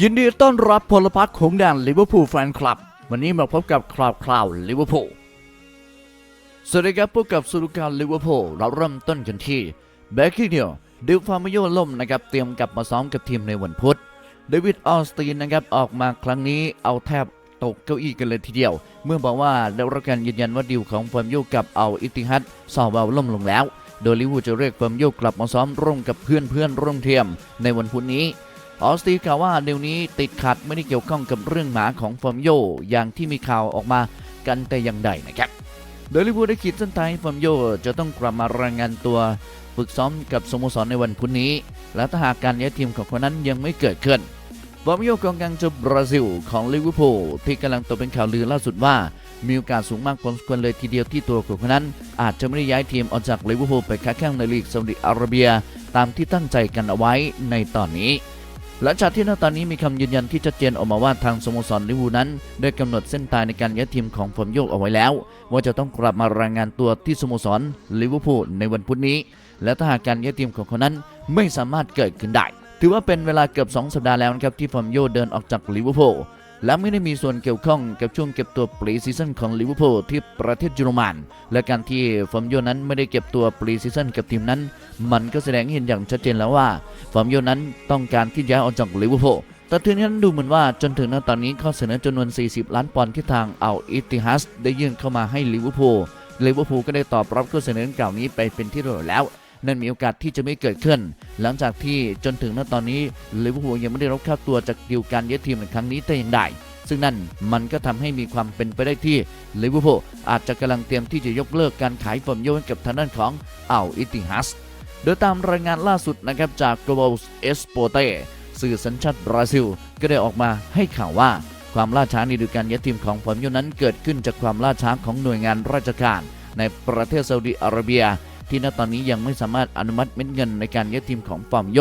ยินดีต้อนรับพลพรรคของแดนลิเวอร์พูลแฟนคลับ วันนี้มาพบกับคราวคราวลิเวอร์พูลสวัสดีครับพบกับสุรุการลิเวอร์พูลเราเริ่มต้นกันที่แบ็กกี้เดียวดิวฟาร์มโยล่มนะครับเตรียมกลับมาซ้อมกับทีมในวันพุธเดวิดออสตีนนะครับออกมาครั้งนี้เอาแทบตกเก้าอี้กันเลยทีเดียว เมื่อบอกว่าได้รับการยืนยันว่าดิวของฟาร์มโยกับเอาอิติฮัดซอเบาล่มลงแล้ว โดยลิเวอร์พูลจะเรียกฟาร์มโยกลับมาซ้อมร่วมกับเพื่อนเพื่อนร่วมทีมในวันพุธนี้ ออสตีกล่าวว่าเดี๋ยวนี้ติดขัดไม่ได้เกี่ยวข้องกับเรื่องหมาของฟอร์มโยอย่างที่มีข่าวออกมากันแต่อย่างใดนะครับ โดยลิเวอร์พูลได้ขีดเส้นต้ให้ฟอร์มโยจะต้องกลับมารายงานตัวฝึกซ้อมกับสโมสรในวันพุธนี้ และถ้าหากการย้ายทีมของคนนั้นยังไม่เกิดขึ้นฟอร์มโยกองกลางจากบราซิลของลิเวอร์พูลที่กำลังตกเป็นข่าวลือล่าสุดว่า มีโอกาสสูงมากพอสมควรเลยทีเดียวที่ตัวของคนนั้น อาจจะไม่ได้ย้ายทีมออกจากลิเวอร์พูลไปค้าแข่งในลีกซาอุดิอาระเบีย ตามที่ตั้งใจกันเอาไว้ในตอนนี้ หลังจากที่ณตอนนี้มีคำยืนยันที่ชัดเจนออกมาว่าทางสโมสรลิเวอร์พูลนั้น ได้กำหนดเส้นตายในการย้ายทีมของฟอร์มโยกเอาไว้แล้ว ว่าจะต้องกลับมารายงานตัวที่สโมสรลิเวอร์พูลในวันพุธนี้ และถ้าหากการย้ายทีมของเขานั้นไม่สามารถเกิดขึ้นได้ ถือว่าเป็นเวลาเกือบ 2 สัปดาห์แล้วนะครับที่ฟอร์มโยเดินออกจากลิเวอร์พูล และไม่ได้มีส่วนเกี่ยวข้องกับช่วงเก็บตัวปรีซีซั่นของลิเวอร์พูลที่ประเทศเยอรมัน และการที่ฟอร์มโยนั้นไม่ได้เก็บตัวปรีซีซั่นกับทีมนั้น มันก็แสดงให้เห็นอย่างชัดเจนแล้วว่าฟอร์มโยนั้นต้องการที่ย้ายออกจากลิเวอร์พูลแต่ทีนี้นั้นดูเหมือนว่าจนถึงณตอนนี้ข้อเสนอจำนวน 40 ล้านปอนด์ที่ทางเอาอิติฮัสได้ยื่นเข้ามาให้ลิเวอร์พูลลิเวอร์พูลก็ได้ตอบรับข้อเสนอดังกล่านี้ไปเป็นที่เรียบร้อยแล้ว นั่นมีโอกาสที่จะไม่เกิดขึ้น หลังจากที่จนถึงณตอนนี้ลิเวอร์พูลยังไม่ได้รับค่าตัวจากดีลการย้ายทีมในครั้งนี้แต่อย่างใดซึ่งนั่นมันก็ทำให้มีความเป็นไปได้ที่ลิเวอร์พูลอาจจะกำลังเตรียมที่จะยกเลิกการขายฟอร์มโยให้กับทางด้านของเอาอิติฮัสโดยตามรายงานล่าสุดนะครับจาก Global Esporte สื่อสัญชาติบราซิล ก็ได้ออกมาให้ข่าวว่าความล่าช้าในดูกาลย้ายทีมของฟอร์มโยนั้นเกิดขึ้นจากความล่าช้าของหน่วยงานราชการ ในประเทศซาอุดิอาระเบีย ที่ณตอนนี้ยังไม่สามารถอนุมัติเม็ดเงินในการย้ายทีมของฟอร์มโย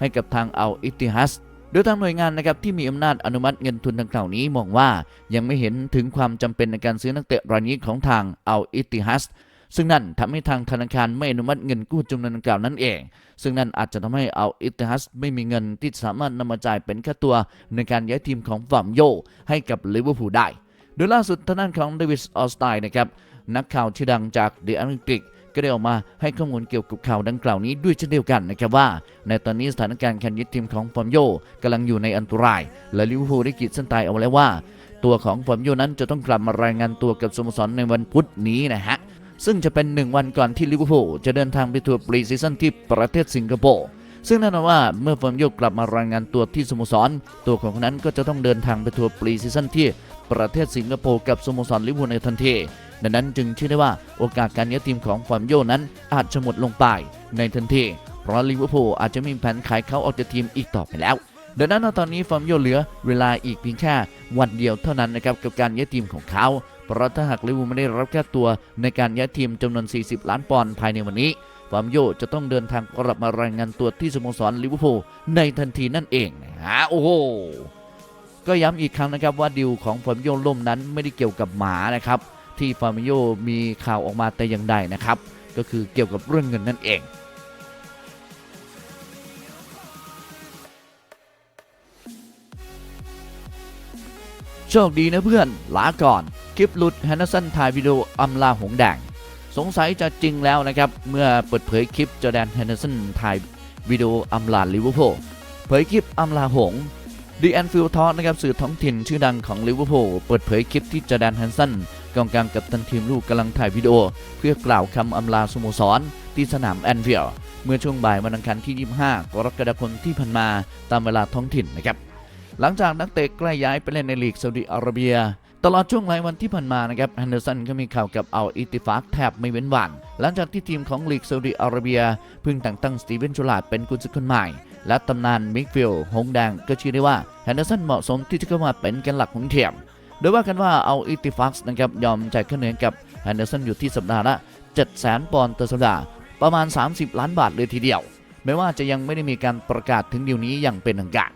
ให้กับทางเอาอิติฮัสโดยทางหน่วยงานนะครับที่มีอำนาจอนุมัติเงินทุนดังกล่าวนี้มองว่ายังไม่เห็นถึงความจำเป็นในการซื้อนักเตะรายนี้ของทางเอาอิติฮัสซึ่งนั่นทำให้ทางธนาคารไม่อนุมัติเงินกู้จำนวนดังกล่าวนั้นเอง ซึ่งนั่นอาจจะทำให้เอาอิติฮัสไม่มีเงินที่สามารถนำมาจ่ายเป็นค่าตัวในการย้ายทีมของฟอร์มโยให้กับลิเวอร์พูลได้ โดยล่าสุดทางด้านของเดวิสออสไตน์นะครับนักข่าวชื่อดังจากเดอะอังกฤษก็ ก็ได้ออกมาให้ข้อมูลเกี่ยวกับข่าวดังกล่าวนี้ด้วยเช่นเดียวกันนะครับว่า ในตอนนี้สถานการณ์การยึดทีมของฟอร์มโยกำลังอยู่ในอันตราย และลิเวอร์พูลได้ขีดเส้นตายเอาไว้แล้วว่า ตัวของฟอร์มโยนั้นจะต้องกลับมารายงานตัวกับสโมสรในวันพุธนี้นะฮะซึ่งจะเป็นหนึ่งวันก่อนที่ลิเวอร์พูลจะเดินทางไปทัวร์ปรีซีซั่นที่ประเทศสิงคโปร์ซึ่งแน่นอนว่าเมื่อฟอร์มโยกลับมารายงานตัวที่สโมสร ตัวของคนนั้นก็จะต้องเดินทางไปทัวร์ปรีซีซั่นที่ ประเทศสิงคโปร์กับสโมสรลิเวอร์พูลในทันทีดังนั้นจึงเชื่อได้ว่าโอกาสการย้ายทีมของฟอร์มโยนั้นอาจจะหมดลงไปในทันที เพราะลิเวอร์พูลอาจจะมีแผนขายเขาออกจากทีมอีกต่อไปแล้วดังนั้นตอนนี้ฟอร์มโยเหลือเวลาอีกเพียงแค่วันเดียวเท่านั้นนะครับกับการย้ายทีมของเขาเพราะถ้าหากลิเวอร์พูลไม่ได้รับค่ตัวในการย้ายทีมจำนวน 40 ล้านปอนด์ภายในวันนี้ฟาร์มโยจะต้องเดินทางกลับมารายงานตัวที่สโมสรลิเวอร์พูลในทันทีนั่นเองนะฮะโอ้โห ก็ย้ำอีกครั้งนะครับว่าดิวของฟาร์มิโยล่มนั้นไม่ได้เกี่ยวกับหมานะครับ ที่ฟาร์มิโยมีข่าวออกมาแต่อย่างใดนะครับ ก็คือเกี่ยวกับเรื่องเงินนั่นเองโชคดีนะเพื่อนลาก่อน คลิปหลุดแฮนเดอร์สันถ่ายวิดีโออำลาหงแดง สงสัยจะจริงแล้วนะครับ เมื่อเปิดเผยคลิปจอแดนแฮนเดอร์สันถ่ายวิดีโออำลาลิเวอร์พูลเผยคลิปอำลาหง ดีแอนฟิลทอสนะครับสื่อท้องถิ่นชื่อดังของลิเวอร์พูลเปิดเผยคลิปที่จอแดนแฮนเดอร์สันกองกลางกับตันทีมลูกกำลังถ่ายวิดีโอ เพื่อกล่าวคำอำลาสโมสร ที่สนามแอนฟิลด์เมื่อช่วงบ่ายวันอังคารที่ 25 กรกฎาคมที่ผ่านมาตามเวลาท้องถิ่นนะครับหลังจากนักเตะใกล้ย้ายไปเล่นในลีกซาอุดิอาระเบีย ตลอดช่วงหลายวันที่ผ่านมานะครับแฮนเดอร์สันก็มีข่าวกับเอาอิติฟากแทบไม่เว้นวัน หลังจากที่ทีมของลีกซาอุดิอาระเบียเพิ่งแต่งตั้งสตีเวนชูลาดเป็นกุญสือคนใหม่ และตำนานมิกฟิลหงแดงก็ชื่อได้ว่าแฮนเดอร์สันเหมาะสมที่จะเข้ามาเป็นแกนหลักของทีมโดยว่ากันว่าเอาอิติฟากนะครับยอมจ่ายค่าเหนื่อยกับแฮนเดอร์สันอยู่ที่สัปดาห์ละ700,000ปอนด์ต่อสัปดาห์ประมาณ 30 ล้านบาทเลยทีเดียวแม้ว่าจะยังไม่ได้มีการประกาศถึงดีลนี้อย่างเป็นทางการ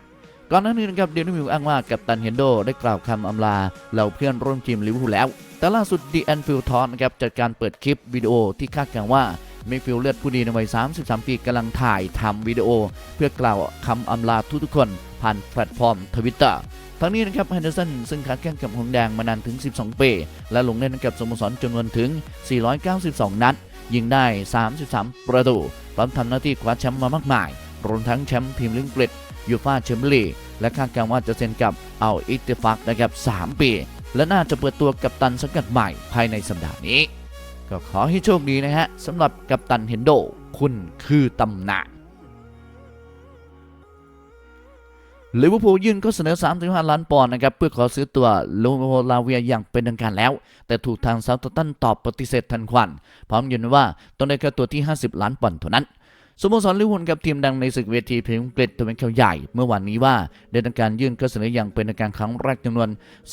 ก่อนหน้านี้นะครับเดนิวิลอ้างว่ากับตันเฮนโดได้กล่าวคำอำลาเหล่าเพื่อนร่วมทีมลิเวอร์พูลแล้ว แต่ล่าสุดดีแอนฟิลทอนนะครับจัดการเปิดคลิปวิดีโอที่คาดการว่า มิดฟิลด์เลือดผู้ดีในวัย 33 ปีกำลังถ่ายทำวิดีโอ เพื่อกล่าวคำอำลาทุกๆคน ผ่านแพลตฟอร์มทวิตเตอร์ทั้งนี้นะครับแฮนเดอร์สันซึ่งค้าแข่งกับหงแดงมานานถึง 12 ปี และลงเล่นกับสโมสรจำนวนถึง 492 นัด ยิงได้ 33 ประตูพร้อมทำหน้าที่คว้าแชมป์มามากมาย รวมทั้งแชมป์พรีเมียร์ลีกอังกฤษยูฟ่าแชมเปี้ยนลีกและคาดการณ์ว่าจะเซ็นกับเอาอิตติฟักนะครับ 3 ปี และน่าจะเปิดตัวกับตันสังกัดใหม่ภายในสัปดาห์นี้ ก็ขอให้โชคดีนะฮะสำหรับกัปตันเฮนโด คุณคือตำนานลิเวอร์พูลยื่นก็เสนอ 35 ล้านปอนด์นะครับเพื่อขอซื้อตัวโลโมลาเวียอย่างเป็นทางการแล้ว แต่ถูกทางเซาท์ตันตอบปฏิเสธทันควัน พร้อมยืนยันว่าต้องได้แค่ตัวที่ 50 ล้านปอนด์เท่านั้น สโมสรลิเวอร์พูลกับทีมดังในศึกเวทีเมียร์ลีกอังกฤษตัวเป็นข่าวใหญ่ เมื่อวานนี้ว่าได้ทำการยื่นข้อเสนออย่างเป็นทางการครั้งแรกจำนวน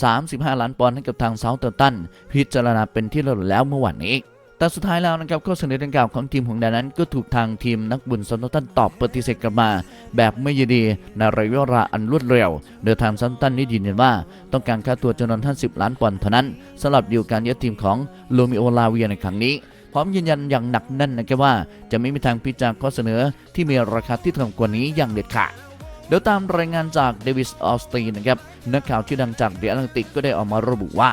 35 ล้านปอนด์ให้กับทางเซาท์ตัน พิจารณาเป็นที่รียบร้แล้วเมื่อวานนี้ แต่สุดท้ายแล้วนะครับข้อเสนอดังกล่าวของทีมของแดนนั้น ก็ถูกทางทีมนักบุญซันโตตันตอบปฏิเสธกลับมา แบบไม่ยินดีในระยะเวลาอันรวดเร็วโดยทางซันโตตันนี่ยืนยันว่าต้องการค่าตัวจำนวน50ล้านปอนด์เท่านั้นสำหรับดีลการย้ายทีมของโลมิโอลาเวียในครั้งนี้ พร้อมยืนยันอย่างหนักแน่นนะครับว่า จะไม่มีทางพิจารณาข้อเสนอที่มีราคาที่ต่ำกว่านี้อย่างเด็ดขาดเดี๋ยวตามรายงานจากเดวิสออสตีนนะครับนักข่าวชื่อดังจากเดอะแอตแลนติกก็ได้ออกมาระบุว่า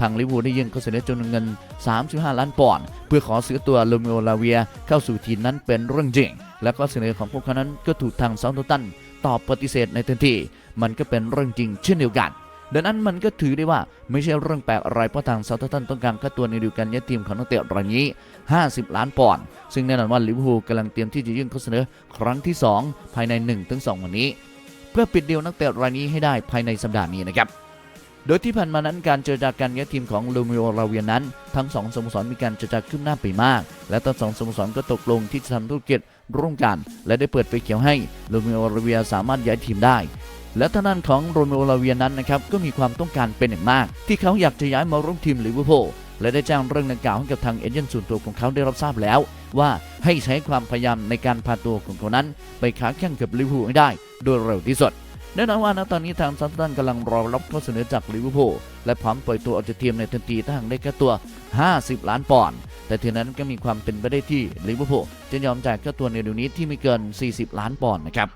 ทางลิเวอร์พูลได้ยื่นข้อเสนอจำนวนเงิน 35 ล้านปอนด์เพื่อขอซื้อตัวโลมิโอลาเวียเข้าสู่ทีมนั้นเป็นเรื่องจริง และข้อเสนอของพวกเขานั้นก็ถูกทางซาอุตันตอบปฏิเสธในทันที มันก็เป็นเรื่องจริงเช่นเดียวกัน ดังนั้นมันก็ถือได้ว่าไม่ใช่เรื่องแปลกอะไรเพราะทางเซาอุตันต้องการค่าตัวในฤดูกาลย้ายทีมของนักเตะรายนี้ 50 ล้านปอนด์ซึ่งแน่นอนว่าลิเวอร์พูลกำลังเตรียมที่จะยื่นข้อเสนอครั้งที่ 2 ภายใน 1-2 วันนี้ เพื่อปิดเดีลนักเตะรายนี้ให้ได้ภายในสัปดาห์นี้นะครับโดยที่ผ่านมานั้นการเจรจาการย้ายทีมของลูมิโอลาเวียนั้น ทั้งสองสโมสรมีการเจรจาขึ้นหน้าไปมาก และทั้งสองสโมสรก็ตกลงที่จะทำธุรกิจร่วมกัน และได้เปิดไฟเขียวให้ลูมิโอลาเวียสามารถย้ายทีมได้ และทางด้านของโรเมโอลาเวียนั้นนะครับก็มีความต้องการเป็นอย่างมาก ที่เขาอยากจะย้ายมาร่วมทีมลิเวอร์พูลและได้แจ้งเรื่องดังกล่าวให้กับทางเอเจนต์ส่วนตัวของเขาได้รับทราบแล้ว ว่าให้ใช้ความพยายามในการพาตัวของเขานั้น ไปค้าแข่งกับลิเวอร์พูลให้ได้ โดยเร็วที่สุดแน่นอนว่าณตอนนี้ทางซันตันกำลังรอรับข้อเสนอจากลิเวอร์พูลและพร้อมปล่อยตัวออกจากทีมในทันทีถ้าหากได้แค่ตัว 50 ล้านปอนด์แต่ทีนั้นก็มีความเป็นไปได้ที่ลิเวอร์พูลจะยอมจ่ายค่าตัวในเดี๋ยวนี้ที่ไม่เกิน 40 ล้านปอนด์นะครับ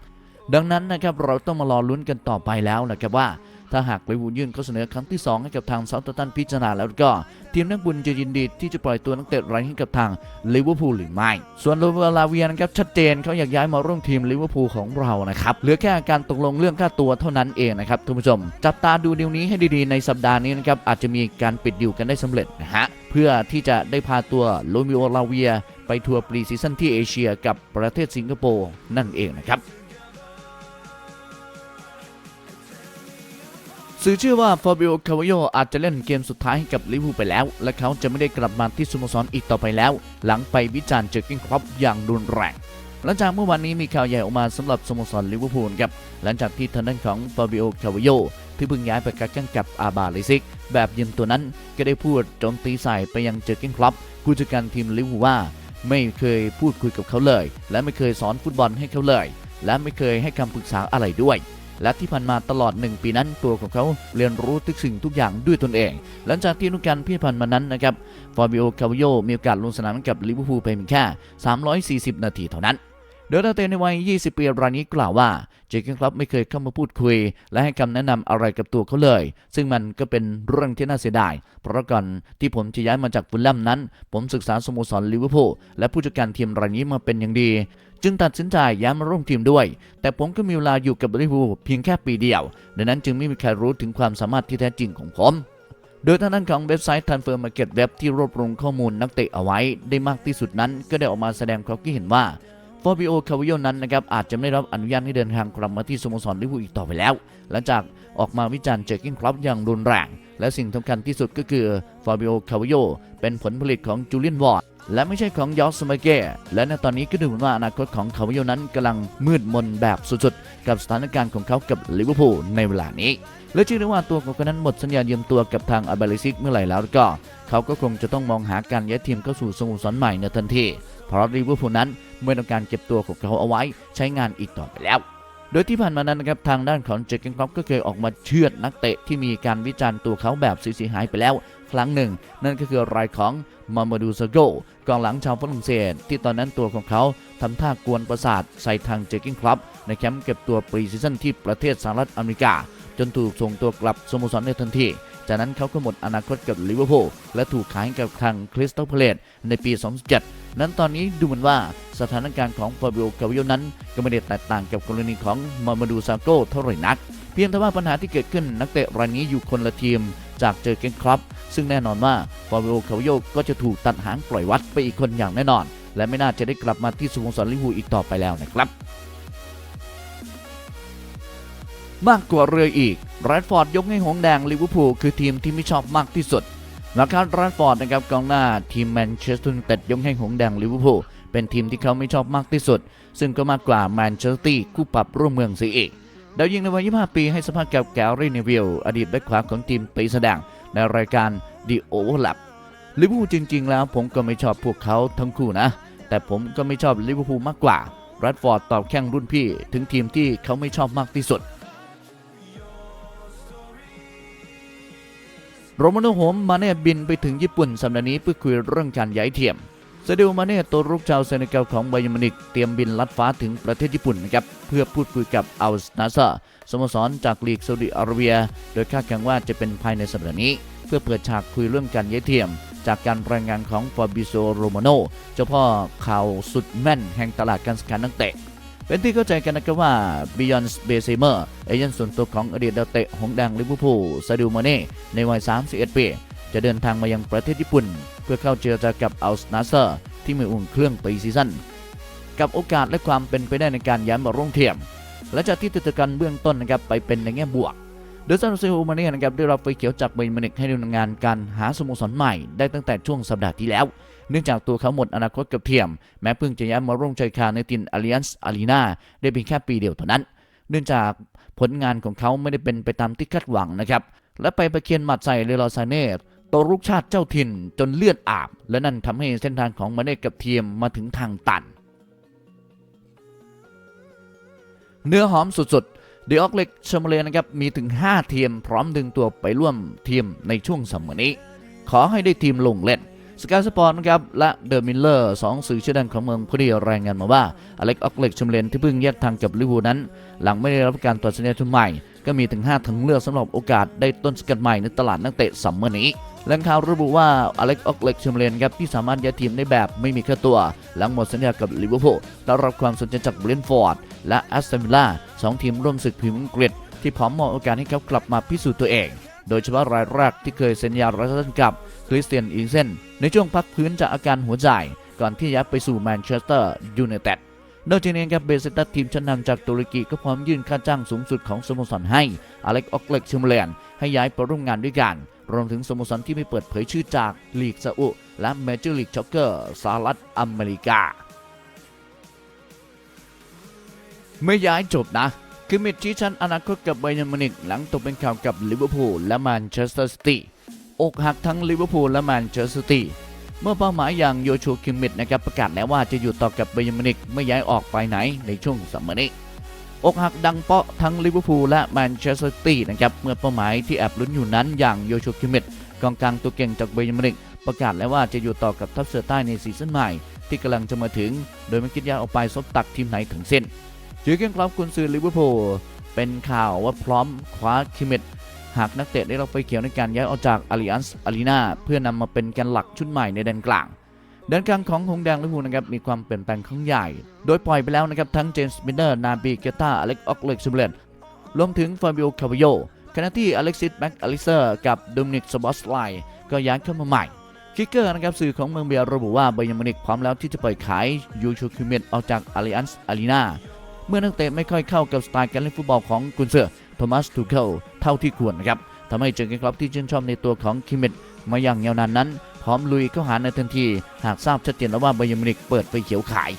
ดังนั้นนะครับเราต้องมารอลุ้นกันต่อไปแล้วนะครับว่า ถ้าหากลิเวอร์พูลยื่นข้อเสนอครั้งที่ 2 ให้กับทางเซาท์ตันพิจารณาแล้วก็ ทีมนักบุญจะยินดีที่จะปล่อยตัวนักเตะรายให้กับทางลิเวอร์พูลหรือไม่ ส่วนโรเบลาเวียนะครับชัดเจนเขาอยากย้ายมาร่วมทีมลิเวอร์พูลของเรานะครับเหลือแค่การตกลงเรื่องค่าตัวเท่านั้นเองนะครับท่านผู้ชม จับตาดูดีลนี้ให้ดีๆในสัปดาห์นี้นะครับอาจจะมีการปิดดีลกันได้สำเร็จนะฮะเพื่อที่จะได้พาตัวโรมิโอลาเวียไปทัวร์ปรีซีซั่นที่เอเชียกับประเทศสิงคโปร์นั่นเองนะครับ สื่อเชื่อว่าฟาบิโอคาวโยอาจจะเล่นเกมสุดท้ายให้กับลิเวอร์พูลไปแล้ว และเขาจะไม่ได้กลับมาที่สโมสรอีกต่อไปแล้ว หลังไปวิจารณ์เจอร์กินครอปอย่างรุนแรงหลังจากเมื่อวานนี้มีข่าวใหญ่ออกมาสำหรับสโมสรลิเวอร์พูลครับหลังจากที่ทางด้านของฟาบิโอคาวโยที่เพิ่งย้ายไปกักกันกับอาบาลิซิก แบบยืมตัวนั้นก็ได้พูดโจมตีใส่ไปยังเจอร์กินครอปผู้จัดการทีมลิเวอร์พูลว่า ไม่เคยพูดคุยกับเขาเลย และไม่เคยสอนฟุตบอลให้เขาเลย และไม่เคยให้คำปรึกษาอะไรด้วย และที่ผ่านมาตลอด 1 ปีนั้นตัวของเขาเรียนรู้ทุกสิ่งทุกอย่างด้วยตนเอง หลังจากที่นุการพี่ผ่านมานั้นนะครับฟาบิโอคาวิโยมีโอกาสลงสนามกับลิเวอร์พูลไปเพียงแค่ 340 นาทีเท่านั้นโดยนักเตะในวัย 20 ปีรายนี้กล่าวว่า เจคเกนคลับไม่เคยเข้ามาพูดคุย และให้คำแนะนำอะไรกับตัวเขาเลย ซึ่งมันก็เป็นเรื่องที่น่าเสียดาย เพราะก่อนที่ผมจะย้ายมาจากฟุลแลมนั้น ผมศึกษาสโมสรลิเวอร์พูลและผู้จัดการทีมรายนี้มาเป็นอย่างดี จึงตัดสินใจย้ายมาร่วมทีมด้วย แต่ผมก็มีเวลาอยู่กับลิเวอร์พูลเพียงแค่ปีเดียว ดังนั้นจึงไม่มีใครรู้ถึงความสามารถที่แท้จริงของผม โดยทางด้านของเว็บไซต์ Transfer Market Web ที่รวบรวมข้อมูลนักเตะเอาไว้ได้มากที่สุดนั้น ก็ได้ออกมาแสดงความคิดเห็นว่าฟอบิโอ คาวิโยนั้นนะครับอาจจะไม่ได้รับอนุญาตให้เดินทางกลับมาที่สโมสรลิเวอร์พูลอีกต่อไปแล้ว หลังจากออกมาวิจารณ์เจอกินคลับอย่างรุนแรง และสิ่งสำคัญที่สุดก็คือฟาบิโอ คาวิโยเป็นผลผลิตของจูเลียนวอร์ด และไม่ใช่ของยอสมาเก้และในตอนนี้ก็ดูเหมือนว่าอนาคตของคาวิโยนั้นกำลังมืดมนแบบสุดๆ กับสถานการณ์ของเขากับลิเวอร์พูลในเวลานี้ และเชื่อได้ว่าตัวของเขานั้นหมดสัญญายืมตัวกับทางอาเบลิซิกเมื่อไหร่แล้วก็ เขาก็คงจะต้องมองหาการย้ายทีมเข้าสู่สโมสรใหม่ในทันทีเพราะลิเวอร์พูลนั้นไม่ต้องการเก็บตัวของเขาเอาไว้ใช้งานอีกต่อไปแล้วโดยที่ผ่านมานั้นนะครับทางด้านของเจคเกนครอปก็เคยออกมาเชือดนักเตะที่มีการวิจารณ์ตัวเขาแบบเสีหายไปแล้ว ครั้งหนึ่ง นั่นก็คือรายของ มามาดูซาโกกองหลังชาวฝรั่งเศส ที่ตอนนั้นตัวของเขาทำท่ากวนประสาทใส่ทางเจกิ้งคลับในแคมป์เก็บตัวปรีซีซั่นที่ประเทศสหรัฐอเมริกา จนถูกส่งตัวกลับสโมสรในทันทีจากนั้นเขาก็หมดอนาคตกับลิเวอร์พูลและถูกขายกับทางคริสตัลพาเลตในปี 2007 นั้นตอนนี้ดูเหมือนว่าสถานการณ์ของฟาบิโอกาวิโอนั้น ก็ไม่ได้แตกต่างกับกรณีของมามาดูซาโกเท่าไหร่นัก เพียงแต่ว่าปัญหาที่เกิดขึ้นนักเตะรายนี้อยู่คนละทีม จากเจอเกนครับ ซึ่งแน่นอนว่าฟาบิโอคาวโอก็จะถูกตัดหางปล่อยวัดไปอีกคนอย่างแน่นอน และไม่น่าจะได้กลับมาที่สโมสรลิเวอร์พูลอีกต่อไปแล้วนะครับมากกว่าเรืออีกแรดฟอร์ดยกให้หงแดงลิเวอร์พูลคือทีมที่ไม่ชอบมากที่สุดมาคาร์แรดฟอร์ดนะครับกองหน้าทีมแมนเชสเตอร์ยูไนเต็ดยกให้หงแดงลิเวอร์พูลเป็นทีมที่เขาไม่ชอบมากที่สุด ซึ่งก็มากกว่าแมนเชสเตอร์คู่ปรับร่วมเมืองเสียอีก ดาวยิงในวัย 25 ปีให้สัมภาษณ์กับแกรี่เนวิลอดีตแบ็คขวาของทีมปีแสดงในรายการ The Overlap ลิเวอร์พูลจริง ๆ แล้วผมก็ไม่ชอบพวกเขาทั้งคู่นะ แต่ผมก็ไม่ชอบลิเวอร์พูลมากกว่าแรดฟอร์ดตอบแข่งรุ่นพี่ถึงทีมที่เขาไม่ชอบมากที่สุดโรมาโนโฮมมาเน่บินไปถึงญี่ปุ่นสัปดาห์นี้เพื่อคุยเรื่องการย้ายทีม ซาดิโอมาเน่ตัวรุกชาวเซเนกัลของไบยมิวนิกเตรียมบินลัดฟ้าถึงประเทศญี่ปุ่นนะครับเพื่อพูดคุยกับอัลสนาซาสโมสรจากลีกซาอุดิอาระเบีย โดยคาดการณ์ว่าจะเป็นภายในสัปดาห์นี้ เพื่อเปิดฉากคุยเรื่องการย้ายทียม จากการรายงานของฟาบิโซโรมาโนเจ้าพ่อข่าวสุดแม่นแห่งตลาดการสกัดนักเตะเป็นที่เข้าใจกันนะครับว่าบิยอนส์เบเซเมอร์เอเจนต์ส่วนตัวของอดีตดาวเตะหงแดงลิเวอร์พูลซาดิโอมาเน่ในวัย 31 ปี จะเดินทางมายังประเทศญี่ปุ่น เพื่อเข้าเจรจากับอัลสนาเซอร์ที่มืออุ่นเครื่องปีซีซั่นกับโอกาสและความเป็นไปได้ในการย้ายมาร่วมทีมและจากที่ติดกันเบื้องต้นนะครับไปเป็นในแง่บวกโดยซานโซโอมาเน่นะครับได้รับไฟเขียวจากเบย์นมินิกให้ดำเนินงานการหาสโมสรใหม่ได้ตั้งแต่ช่วงสัปดาห์ที่แล้ว เนื่องจากตัวเขาหมดอนาคตกับเทียม แม้เพิ่งจะย้ายมาร่วมใจคาในทีมอาริอันส์อารีนาได้เพียงแค่ปีเดียวเท่านั้น เนื่องจากผลงานของเขาไม่ได้เป็นไปตามที่คาดหวังนะครับและไปประเคียนหมัดใส่เลลอซาเน่ ตัวรุกชาติเจ้าถิ่นจนเลือดอาบ และนั่นทำให้เส้นทางของมาเน่กับเทียมมาถึงทางตัน เนื้อหอมสุดๆเดออกเล็กชมเลนะครับมีถึง5ทียมพร้อมดึงตัวไปร่วมทีมในช่วงสมัยนี้ ขอให้ได้ทีมลงเล่นสกายสปอร์ตนะครับและเดอะมิลเลอร์สองสื่อชื่อดังของเมืองพุดีรายงานมาว่าอเล็กออกเล็กชมเลนที่เพิ่งแยกทางกับลิเวอร์พูนั้น หลังไม่ได้รับการต่อสัญญาทุนใหม่ ก็มีถึง5ทางเลือกสำหรับโอกาสได้ต้นสกัดใหม่ในตลาดนักเตะซัมเมอร์นี้ แหล่งข่าวระบุว่าอเล็กออกเล็กชมเลนครับที่สามารถย้ายทีมได้แบบไม่มีค่าตัว หลังหมดสัญญากับลิเวอร์พูลได้รับความสนใจจากเบรนฟอร์ดและแอสตันวิลล่าสองทีมร่วมศึกพรีเมียร์อังกฤษที่พร้อมมอบโอกาสให้เขากลับมาพิสูจน์ตัวเอง โดยเฉพาะรายแรกที่เคยเซ็นสัญญาระยะสั้นกับคริสเตียนอิงเซนในช่วงพักพื้นจากอาการหัวใจ ก่อนที่ย้ายไปสู่แมนเชสเตอร์ยูไนเต็ดนอกจากนี้ครับเบสตัสทีมชั้นนำจากตุรกีก็พร้อมยื่นค่าจ้างสูงสุดของสโมสรให้อเล็กออกเล็กชมเลน ให้ย้ายไปร่วมงานด้วยกัน รวมถึงสโมสรที่ไม่เปิดเผยชื่อจากลีกซาอุและเมเจอร์ลีกช็อกเกอร์สหรัฐอเมริกา ไม่ย้ายจบนะคือมิดชี้ชันอนาคตกับไบเยร์นมินิกหลังตกเป็นข่าวกับลิเวอร์พูลและแมนเชสเตอร์ซิตี้อกหักทั้งลิเวอร์พูลและแมนเชสเตอร์ซิตี้เมื่อเป้าหมายอย่างโยชูคิมมิดนะครับประกาศแล้วว่าจะอยู่ต่อกับไบเยร์นมินิกไม่ย้ายออกไปไหนในช่วงสัมมนี้ อกหักดังเปาะทั้งลิเวอร์พูลและแมนเชสเตอร์ซิตี้นะครับเมื่อเป้าหมายที่แอบลุ้นอยู่นั้นอย่างโยชูคิมมิดกองกลางตัวเก่งจากไบย์มินิกประกาศแล้วว่าจะอยู่ต่อกับทัพเสือใต้ในซีซั่นใหม่ ที่กำลังจะมาถึง โดยไม่คิดยาออกไปซบตักทีมไหนถึงเส้นเจอเกนคลับกุนซือลิเวอร์พูลเป็นข่าวว่าพร้อมคว้าคิมเมตหากนักเตะได้รับไฟเขียวในการย้ายออกจากอาริอันส์อารีนาเพื่อนำมาเป็นแกนหลักชุดใหม่ในแดนกลาง แดนกลางของหงส์แดงลิเวอร์พูลนะครับมีความเปลี่ยนแปลงครั้งใหญ่ โดยปล่อยไปแล้วนะครับทั้งเจมส์มินเนอร์นาบีเกต้าอเล็กออกเล็กซูเบเลนรวมถึงฟาบิโอคาวิโยขณะที่อเล็กซิสแบ็กอลิเซอร์กับโดมินิกสบอสไลก็ย้ายเข้ามาใหม่คิกเกอร์นะครับสื่อของเมืองเบียร์ระบุว่าไบย์มินิกพร้อมแล้วที่จะปล่อยขายยูชูคิมเมตออกจากอาริอันส์อารีนาเมื่อนักเตะไม่ค่อยเข้ากับสไตล์การเล่นฟุตบอลของกุนเซอร์โทมัสทูเคิลเท่าที่ควรนะครับทำให้เจอเกนคลับที่ชื่นชอบในตัวของคิมเมตมาอย่างยาวนานนั้น พร้อมลุยเข้าหาในทันที หากทราบชัดเจนแล้วว่าไบาเยร์นมิวนิกเปิดไฟเขียวขาย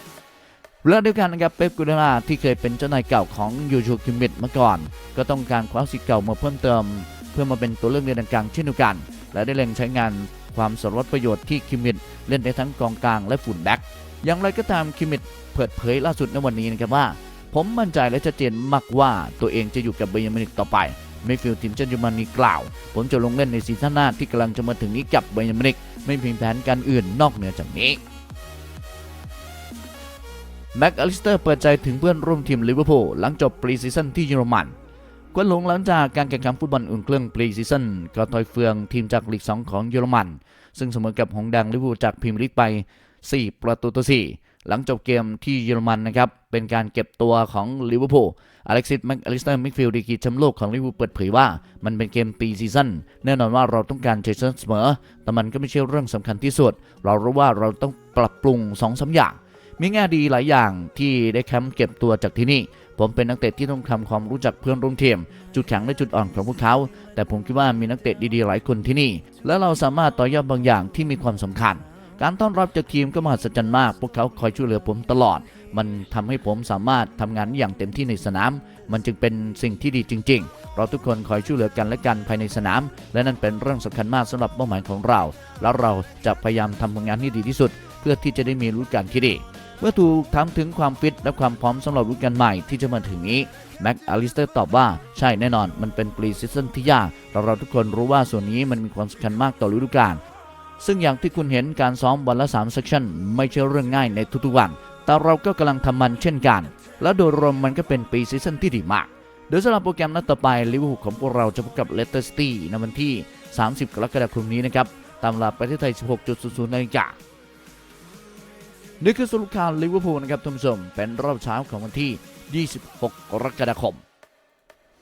เรื่องเดียวกันนะครับเป๊ปกูเดล่าที่เคยเป็นเจ้านายเก่าของยูชูคิมเมตมาก่อน ก็ต้องการคว้าสิทธิ์เก่ามาเพิ่มเติม เพื่อมาเป็นตัวเลือกในดังกลางเช่นเดียวกัน และได้เล็งใช้งานความสรดประโยชน์ที่คิมเมตเล่นได้ทั้งกองกลางและฝุ่นแบ็กอย่างไรก็ตามคิมเมตเปิดเผยล่าสุดในวันนี้นะครับว่า ผมมั่นใจและชัดเจนมากว่าตัวเองจะอยู่กับไบย์มินิกต่อไป เมฟิลด์ทีมเชนยูมันนีกล่าว ผมจะลงเล่นในซีซั่นหน้าที่กำลังจะมาถึงนี้กับไบเยร์นมิวนิกไม่มีแผนการอื่นนอกเหนือจากนี้แม็กอลิสเตอร์เปิดใจถึงเพื่อนร่วมทีมลิเวอร์พูลหลังจบปรีซีซั่นที่เยอรมันกวนหลงหลังจากการแข่งขันฟุตบอลอุ่นเครื่องปรีซีซั่นกระทอยเฟืองทีมจากลีก 2 ของเยอรมัน ซึ่งเสมอกับหงส์แดงลิเวอร์พูลจากพรีเมียร์ลีกไป 4 ประตูต่อ4 หลังจบเกมที่เยอรมันนะครับ เป็นการเก็บตัวของลิเวอร์พูลอเล็กซิสแม็กอลิสเตอร์มิดฟิลด์ดีกีแชมป์โลกของลิเวอร์พูลเปิดเผยว่า มันเป็นเกมปีซีซั่นแน่นอนว่าเราต้องการชัยชนะเสมอ แต่มันก็ไม่ใช่เรื่องสำคัญที่สุด เรารู้ว่าเราต้องปรับปรุง2อสาอย่าง มีแง่ดีหลายอย่างที่ได้แคมป์เก็บตัวจากที่นี่ ผมเป็นนักเตะที่ต้องทำความรู้จักเพื่อนร่วมทีมจุดแข็งและจุดอ่อนของพวกเขา แต่ผมคิดว่ามีนักเตะดีๆหลายคนที่นี่ และเราสามารถต่อยอดบางอย่างที่มีความสำคัญ การต้อนรับจากทีมก็มหัศจรรย์มาก พวกเขาคอยช่วยเหลือผมตลอด มันทำให้ผมสามารถทำงานอย่างเต็มที่ในสนาม มันจึงเป็นสิ่งที่ดีจริง ๆ เราทุกคนคอยช่วยเหลือกันและกันภายในสนาม และนั่นเป็นเรื่องสำคัญมากสำหรับเป้าหมายของเรา แล้วเราจะพยายามทำผลงานให้ดีที่สุด เพื่อที่จะได้มีรู้การที่ดีเมื่อถูกถามถึงความฟิตและความพร้อมสำหรับฤดูกาลใหม่ที่จะมาถึงนี้แม็กอลิสเตอร์ตอบว่าใช่แน่นอนมันเป็นปรีซีซั่นที่ยากเราเราทุกคนรู้ว่าส่วนนี้มันมีความสำคัญมากต่อฤดูกาล ซึ่งอย่างที่คุณเห็นการซ้อมวันละ3เซสชั่นไม่ใช่เรื่องง่ายในทุกๆวัน แต่เราก็กำลังทำมันเช่นกัน และโดยรวมมันก็เป็นปีซีซั่นที่ดีมาก โดยสำหรับโปรแกรมนัดต่อไปลิเวอร์พูลของพวกเราจะพบกับเลสเตอร์ซิตี้ในวันที่ 30 กรกฎาคมนี้นะครับ ตามเวลาประเทศไทย 16.00นาฬิกานี่คือสรุปข่าวลิเวอร์พูลนะครับท่านผู้ชมเป็นรอบเช้าของวันที่ 26 กรกฎาคม